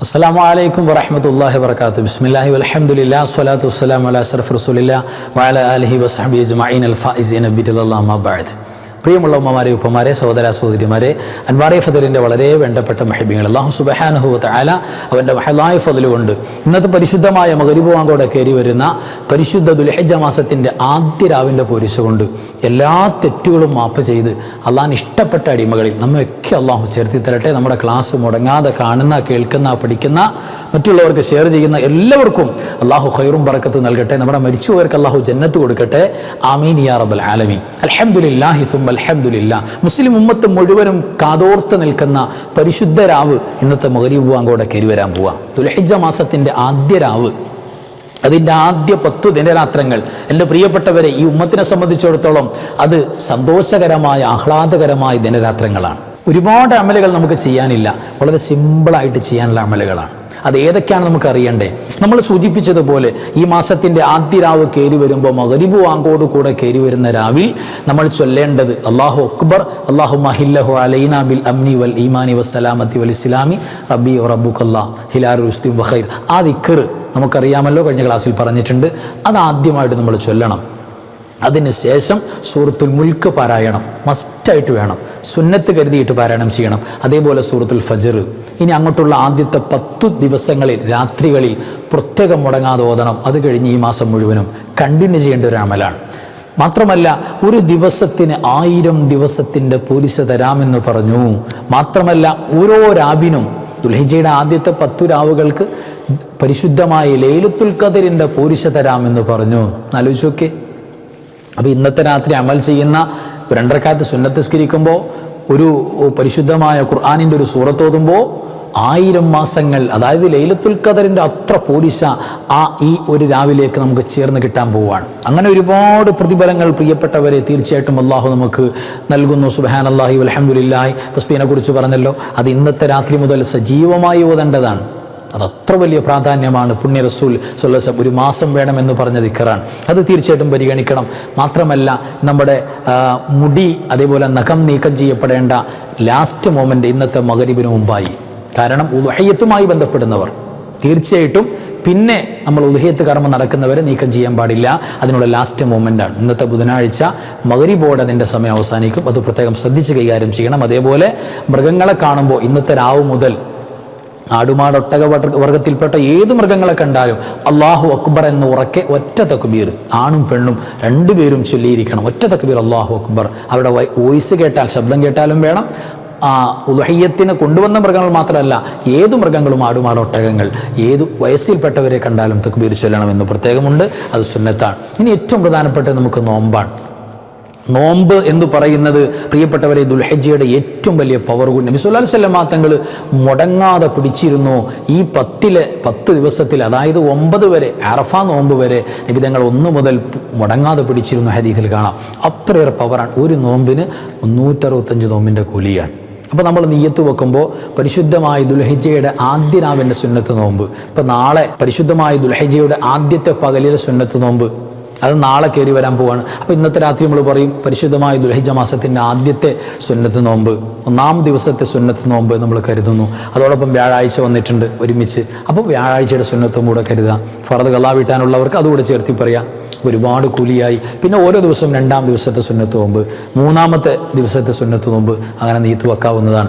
അസ്സാം വലൈക്കും വറഹമത്തല്ലാഹി വർക്കാത്തു ബിസ്മില്ലാഹി അലഹമുല്ലാ സ്വലാത്തു വസ്സലാം അല അസ്റഫ് റസൂലില്ല വാല അലഹി വസ്ഹബി അജ്മഈൻ അൽ ഫായിസീൻ ബിദില്ലാഹി ബഅദ് പ്രിയമുള്ള ഉമ്മമാരെ ഉപ്പമാരെ സഹോദര സഹോദരിമാരെ അൻവാറെ ഫതിലിന്റെ വളരെ വേണ്ടപ്പെട്ട മഹബിങ്ങൾ. അള്ളാഹു സുബഹാനഹു തആല അവന്റെ മഹലായ ഫതിലുകൊണ്ട് കൊണ്ട് ഇന്നത്തെ പരിശുദ്ധമായ മകരിബുവാങ്കോടെ കയറി വരുന്ന പരിശുദ്ധ ദുലഹജ മാസത്തിന്റെ ആദ്യ രാവിന്റെ പോരിശ കൊണ്ട് എല്ലാ തെറ്റുകളും മാപ്പ് ചെയ്ത് അള്ളാഹിന് ഇഷ്ടപ്പെട്ട അടിമകളിൽ നമ്മയൊക്കെ അള്ളാഹു ചേർത്തി തരട്ടെ. നമ്മുടെ ക്ലാസ് മുടങ്ങാതെ കാണുന്ന കേൾക്കുന്ന പഠിക്കുന്ന മറ്റുള്ളവർക്ക് ഷെയർ ചെയ്യുന്ന എല്ലാവർക്കും അള്ളാഹു ഖൈറും പറക്കത്ത് നൽകട്ടെ. നമ്മുടെ മരിച്ചുപോയവർക്ക് അള്ളാഹു ജന്നത്ത് കൊടുക്കട്ടെ. ആമീൻ യാ റബ്ബൽ ആലമീൻ. അൽഹംദുലില്ലാഹി സുമ്മ അൽഹംദുലില്ലാ. മുസ്ലിം ഉമ്മത്ത് മുഴുവനും കാതോർത്ത് നിൽക്കുന്ന പരിശുദ്ധ രാവ് ഇന്നത്തെ മകരീബ് വാങ്കോടെ കയറി വരാൻ പോവാം. ദുൽഹിജ്ജ മാസത്തിന്റെ ആദ്യ രാവ്. അതിന്റെ ആദ്യ പത്തു ദിനരാത്രങ്ങൾ. എന്റെ പ്രിയപ്പെട്ടവരെ ഈ ഉമ്മത്തിനെ സംബന്ധിച്ചിടത്തോളം അത് സന്തോഷകരമായ ആഹ്ലാദകരമായ ദിനരാത്രങ്ങളാണ്. ഒരുപാട് അമലുകൾ നമുക്ക് ചെയ്യാനില്ല. വളരെ സിമ്പിളായിട്ട് ചെയ്യാനുള്ള അമലുകളാണ്. അത് ഏതൊക്കെയാണ് നമുക്ക് അറിയണ്ടേ നമ്മൾ സൂചിപ്പിച്ചതുപോലെ ഈ മാസത്തിന്റെ ആദ്യ രാവ് കയറി വരുമ്പോൾ മകരിബ് വാങ്കോട് കൂടെ കയറി വരുന്ന രാവിൽ നമ്മൾ ചൊല്ലേണ്ടത് അള്ളാഹു അക്ബർ അള്ളാഹു മഹില്ലഹു അലൈന ബിൽ അംനി വൽ ഈമാനി വസ്സലാമത്തി വൽ ഇസ്ലാമി റബ്ബി റബ്ബുക്കല്ലാ ഹിലാർ റുസ്തീം വഖൈർ ആ ദിക്കർ നമുക്കറിയാമല്ലോ കഴിഞ്ഞ ക്ലാസ്സിൽ പറഞ്ഞിട്ടുണ്ട്. അത് ആദ്യമായിട്ട് നമ്മൾ ചൊല്ലണം. അതിന് ശേഷം സൂറത്തുൽ മുൽക്ക് പാരായണം മസ്റ്റായിട്ട് വേണം. സുന്നത്ത് കരുതിയിട്ട് പാരായണം ചെയ്യണം. അതേപോലെ സൂറത്തുൽ ഫജർ. ഇനി അങ്ങോട്ടുള്ള ആദ്യത്തെ പത്തു ദിവസങ്ങളിൽ രാത്രികളിൽ പ്രത്യേകം മുടങ്ങാതെ ഓതണം. അത് കഴിഞ്ഞ് ഈ മാസം മുഴുവനും കണ്ടിന്യൂ ചെയ്യേണ്ട ഒരു അമലാണ്. മാത്രമല്ല ഒരു ദിവസത്തിന് ആയിരം ദിവസത്തിന്റെ പോലീസ് തരാമെന്ന് പറഞ്ഞു. മാത്രമല്ല ഓരോ രാവിനും ദുൽഹിജയുടെ ആദ്യത്തെ പത്തു രാവുകൾക്ക് പരിശുദ്ധമായ ലേലത്തുൽ കതിരിന്റെ പോരിശ തരാമെന്ന് പറഞ്ഞു. ആലോചിച്ച് നോക്കേ അപ്പോൾ ഇന്നത്തെ രാത്രി അമൽ ചെയ്യുന്ന രണ്ടരക്കാലത്ത് സുന്നത്തസ്കരിക്കുമ്പോൾ ഒരു പരിശുദ്ധമായ ഖുർആാനിന്റെ ഒരു സൂറത്തോതുമ്പോൾ ആയിരം മാസങ്ങൾ അതായത് ലൈലത്തുൽ ഖദറിന്റെ അത്ര പോലീസ ആ ഈ ഒരു രാവിലേക്ക് നമുക്ക് ചേർന്ന് കിട്ടാൻ പോവുകയാണ് അങ്ങനെ ഒരുപാട് പ്രതിഫലങ്ങൾ പ്രിയപ്പെട്ടവരെ തീർച്ചയായിട്ടും അള്ളാഹു നമുക്ക് നൽകുന്നു. സുബാൻ അള്ളാഹി അലഹമുല്ലായി തസ്ബീനെ കുറിച്ച് പറഞ്ഞല്ലോ അത് ഇന്നത്തെ രാത്രി മുതൽ സജീവമായി ഓതേണ്ടതാണ്. അത് അത്ര വലിയ പ്രാധാന്യമാണ് പുണ്യ റസൂൽ സൊല്ലസം ഒരു മാസം വേണമെന്ന് പറഞ്ഞ ദിക്കറാണ്. അത് തീർച്ചയായിട്ടും പരിഗണിക്കണം. മാത്രമല്ല നമ്മുടെ മുടി അതേപോലെ നഖം നീക്കം ചെയ്യപ്പെടേണ്ട ലാസ്റ്റ് മൊമെന്റ് ഇന്നത്തെ മകരിബിന് മുമ്പായി. കാരണം ഉദയത്തുമായി ബന്ധപ്പെടുന്നവർ. തീർച്ചയായിട്ടും പിന്നെ നമ്മൾ ഉദഹയത്ത് കർമ്മം നടക്കുന്നവരെ നീക്കം ചെയ്യാൻ പാടില്ല. അതിനുള്ള ലാസ്റ്റ് മൂമെന്റാണ് ഇന്നത്തെ ബുധനാഴ്ച മകരിബോർഡ് അതിന്റെ സമയം അവസാനിക്കും. അത് പ്രത്യേകം ശ്രദ്ധിച്ച് കൈകാര്യം ചെയ്യണം. അതേപോലെ മൃഗങ്ങളെ കാണുമ്പോൾ ഇന്നത്തെ രാവ് മുതൽ ആടുമാട് ഒട്ടക വർഗ- വർഗത്തിൽപ്പെട്ട ഏത് മൃഗങ്ങളെ കണ്ടാലും അള്ളാഹു അക്ബർ എന്ന് ഉറക്കെ ഒറ്റ തക്ബീർ ആണും പെണ്ണും രണ്ടുപേരും ചൊല്ലിയിരിക്കണം. ഒറ്റ തക്ബീർ അള്ളാഹു അക്ബർ. അവരുടെ വോയിസ് കേട്ടാൽ ശബ്ദം കേട്ടാലും വേണം. ആ ഉദഹയ്യത്തിന് കൊണ്ടുവന്ന മൃഗങ്ങൾ മാത്രമല്ല ഏതു മൃഗങ്ങളും ആടുമാടൊട്ടകങ്ങൾ ഏതു വയസ്സിൽപ്പെട്ടവരെ കണ്ടാലും തക്ബീർ ചൊല്ലണമെന്ന് പ്രത്യേകമുണ്ട്. അത് സുന്നത്താണ്. ഇനി ഏറ്റവും പ്രധാനപ്പെട്ടത് നമുക്ക് നോമ്പാണ്. നോമ്പ് എന്ന് പറയുന്നത് പ്രിയപ്പെട്ടവരെ ദുൽഹജ്ജയുടെ ഏറ്റവും വലിയ പവർ കൊണ്ട് നബി സുല്ലാ സ്വല്ലമാ തങ്ങൾ മുടങ്ങാതെ പിടിച്ചിരുന്നു. ഈ പത്തിലെ പത്ത് ദിവസത്തിൽ അതായത് ഒമ്പത് വരെ അറഫ നോമ്പ് വരെ നബി തങ്ങൾ ഒന്ന് മുതൽ മുടങ്ങാതെ പിടിച്ചിരുന്നു ഹദീസിൽ കാണാം. അത്രയേറെ പവറാണ് ഒരു നോമ്പിന് മുന്നൂറ്ററുപത്തഞ്ച് നോമ്പിന്റെ കൂലിയാണ്. അപ്പോൾ നമ്മൾ നീയത്ത് വെക്കുമ്പോൾ പരിശുദ്ധമായ ദുൽഹജയുടെ ആദ്യ രാവിന്റെ സുന്നത്ത് നോമ്പ്. ഇപ്പോൾ നാളെ പരിശുദ്ധമായ ദുൽഹജയുടെ ആദ്യത്തെ പകലിലെ സുന്നത്ത് നോമ്പ്. അത് നാളെ കയറി വരാൻ പോവാണ്. അപ്പോൾ ഇന്നത്തെ രാത്രി നമ്മൾ പറയും പരിശുദ്ധമായ ദുൽഹിജ മാസത്തിന്റെ ആദ്യത്തെ സുന്നത്ത് നോമ്പ് ഒന്നാം ദിവസത്തെ സുന്നത്ത് നോമ്പ് നമ്മൾ കരുതുന്നു. അതോടൊപ്പം വ്യാഴാഴ്ച വന്നിട്ടുണ്ട് ഒരുമിച്ച്. അപ്പോൾ വ്യാഴാഴ്ചയുടെ സുന്നത്തും കൂടെ കരുതാം. ഫറദ് കലാ വീട്ടാനുള്ളവർക്ക് അതുകൂടെ ചേർത്തി പറയാം. ഒരുപാട് കൂലിയായി. പിന്നെ ഓരോ ദിവസവും രണ്ടാം ദിവസത്തെ സുന്നത്ത് നോമ്പ് മൂന്നാമത്തെ ദിവസത്തെ സുന്നത്ത് നോമ്പ് അങ്ങനെ നീത്ത് വെക്കാവുന്നതാണ്.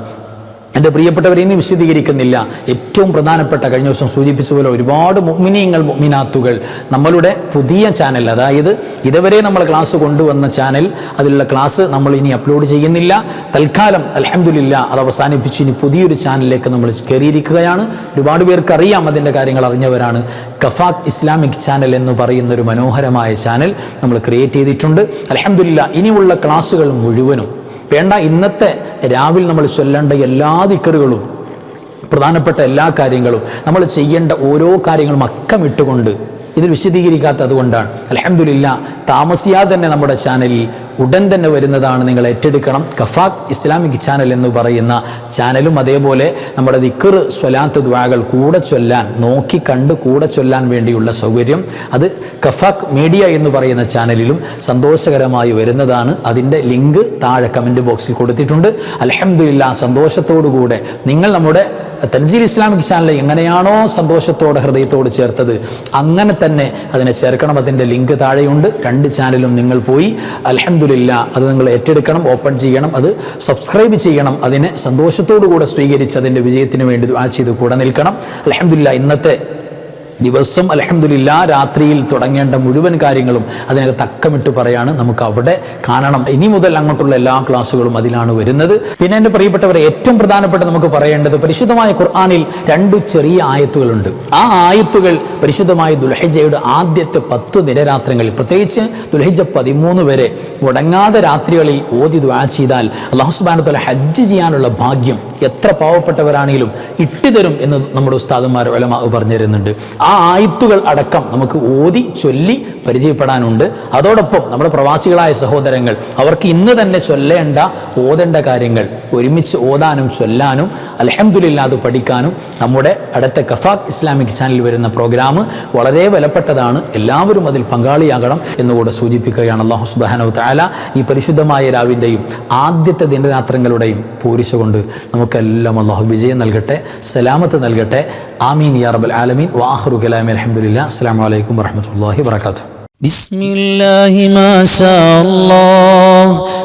എന്റെ പ്രിയപ്പെട്ടവർ ഇനി വിശദീകരിക്കുന്നില്ല. ഏറ്റവും പ്രധാനപ്പെട്ട കഴിഞ്ഞ ദിവസം സൂചിപ്പിച്ച പോലെ ഒരുപാട് മിനിയങ്ങൾ മുഗ്മിനാത്തുകൾ നമ്മളുടെ പുതിയ ചാനൽ അതായത് ഇതുവരെ നമ്മൾ ക്ലാസ് കൊണ്ടുവന്ന ചാനൽ അതിലുള്ള ക്ലാസ് നമ്മൾ ഇനി അപ്ലോഡ് ചെയ്യുന്നില്ല. തൽക്കാലം അലഹമില്ല അത് അവസാനിപ്പിച്ച് ഇനി പുതിയൊരു ചാനലിലേക്ക് നമ്മൾ കയറിയിരിക്കുകയാണ്. ഒരുപാട് പേർക്ക് അറിയാം അതിന്റെ കാര്യങ്ങൾ അറിഞ്ഞവരാണ്. കഫാഖ് ഇസ്ലാമിക് ചാനൽ എന്ന് പറയുന്ന ഒരു മനോഹരമായ ചാനൽ നമ്മൾ ക്രിയേറ്റ് ചെയ്തിട്ടുണ്ട്. അലഹമില്ല ഇനിയുള്ള ക്ലാസ്സുകൾ മുഴുവനും വേണ്ട ഇന്നത്തെ രാവിലെ നമ്മൾ ചൊല്ലേണ്ട എല്ലാ ദിക്കറുകളും പ്രധാനപ്പെട്ട എല്ലാ കാര്യങ്ങളും നമ്മൾ ചെയ്യേണ്ട ഓരോ കാര്യങ്ങളും അക്കമിട്ടുകൊണ്ട് ഇതിൽ വിശദീകരിക്കാത്ത അതുകൊണ്ടാണ് അലഹമില്ല താമസിയാതെ തന്നെ നമ്മുടെ ചാനലിൽ ഉടൻ തന്നെ വരുന്നതാണ് നിങ്ങൾ ഏറ്റെടുക്കണം. കഫാഖ് ഇസ്ലാമിക് ചാനൽ എന്ന് പറയുന്ന ചാനലും അതേപോലെ നമ്മുടെ ദിക്കർ സ്വലാത്ത് ദ്വാകൾ കൂടെ ചൊല്ലാൻ നോക്കി കണ്ട് കൂടെ ചൊല്ലാൻ വേണ്ടിയുള്ള സൗകര്യം അത് കഫാഖ് മീഡിയ എന്ന് പറയുന്ന ചാനലിലും സന്തോഷകരമായി വരുന്നതാണ്. അതിന്റെ ലിങ്ക് താഴെ കമന്റ് ബോക്സിൽ കൊടുത്തിട്ടുണ്ട്. അലഹമില്ല സന്തോഷത്തോടുകൂടെ നിങ്ങൾ നമ്മുടെ തൻസീൽ ഇസ്ലാമിക് ചാനൽ എങ്ങനെയാണോ സന്തോഷത്തോടെ ഹൃദയത്തോട് ചേർത്തത് അങ്ങനെ തന്നെ അതിനെ ചേർക്കണം. അതിന്റെ ലിങ്ക് താഴെയുണ്ട്. രണ്ട് ചാനലും നിങ്ങൾ പോയി. അലഹമുല്ല അത് നിങ്ങൾ ഏറ്റെടുക്കണം ഓപ്പൺ ചെയ്യണം. അത് സബ്സ്ക്രൈബ് ചെയ്യണം. അതിനെ സന്തോഷത്തോടു കൂടെ സ്വീകരിച്ച് അതിന്റെ വിജയത്തിന് വേണ്ടി ആ ചെയ്ത് കൂടെ നിൽക്കണം. അലഹമുല്ല ഇന്നത്തെ ദിവസം അലഹമില്ല രാത്രിയിൽ തുടങ്ങേണ്ട മുഴുവൻ കാര്യങ്ങളും അതിനകത്ത് തക്കമിട്ട് പറയാണ്. നമുക്ക് അവിടെ കാണണം. ഇനി മുതൽ അങ്ങോട്ടുള്ള എല്ലാ ക്ലാസ്സുകളും അതിലാണ് വരുന്നത്. പിന്നെ എന്റെ പ്രിയപ്പെട്ടവരെ ഏറ്റവും പ്രധാനപ്പെട്ട നമുക്ക് പറയേണ്ടത് പരിശുദ്ധമായ ഖുർആാനിൽ രണ്ടു ചെറിയ ആയത്തുകളുണ്ട്. ആ ആയത്തുകൾ പരിശുദ്ധമായ ദുൽഹജയുടെ ആദ്യത്തെ പത്ത് നിരരാത്രങ്ങളിൽ പ്രത്യേകിച്ച് ദുൽഹജ പതിമൂന്ന് വരെ മുടങ്ങാതെ രാത്രികളിൽ ഓതി ദ്വാ ചെയ്താൽ അള്ളാഹു സുബാനത്തോലെ ഹജ്ജ് ചെയ്യാനുള്ള ഭാഗ്യം എത്ര പാവപ്പെട്ടവരാണെങ്കിലും ഇട്ടുതരും എന്ന് നമ്മുടെ ഉസ്താദന്മാർ വലമ പറഞ്ഞു തരുന്നുണ്ട് ആ ആയത്തുകൾ അടക്കം നമുക്ക് ഓതി ചൊല്ലി പരിചയപ്പെടാനുണ്ട്. അതോടൊപ്പം നമ്മുടെ പ്രവാസികളായ സഹോദരങ്ങൾ അവർക്ക് ഇന്ന് തന്നെ ചൊല്ലേണ്ട ഓതേണ്ട കാര്യങ്ങൾ ഒരുമിച്ച് ഓതാനും ചൊല്ലാനും അലഹമ്മദില്ലാതെ പഠിക്കാനും നമ്മുടെ അടുത്ത കഫാഖ് ഇസ്ലാമിക് ചാനലിൽ വരുന്ന പ്രോഗ്രാം വളരെ വിലപ്പെട്ടതാണ്. എല്ലാവരും അതിൽ പങ്കാളിയാകണം എന്നുകൂടെ സൂചിപ്പിക്കുകയാണ് അള്ളാഹു സുബാനവ് താല ഈ പരിശുദ്ധമായ രാവിന്റെയും ആദ്യത്തെ ദിനരാത്രങ്ങളുടെയും പൂരിശ കൊണ്ട് നമുക്കെല്ലാം അള്ളാഹു വിജയം നൽകട്ടെ സലാമത്ത് നൽകട്ടെ. ആമീൻ യാ റബൽ ആലമീൻ. വാഹറു കലാമി അലഹമുല്ല അസ്സാം വലൈക്കും വർഹമത്തല്ലാഹി വർക്കാത്തു بسم الله ما شاء الله.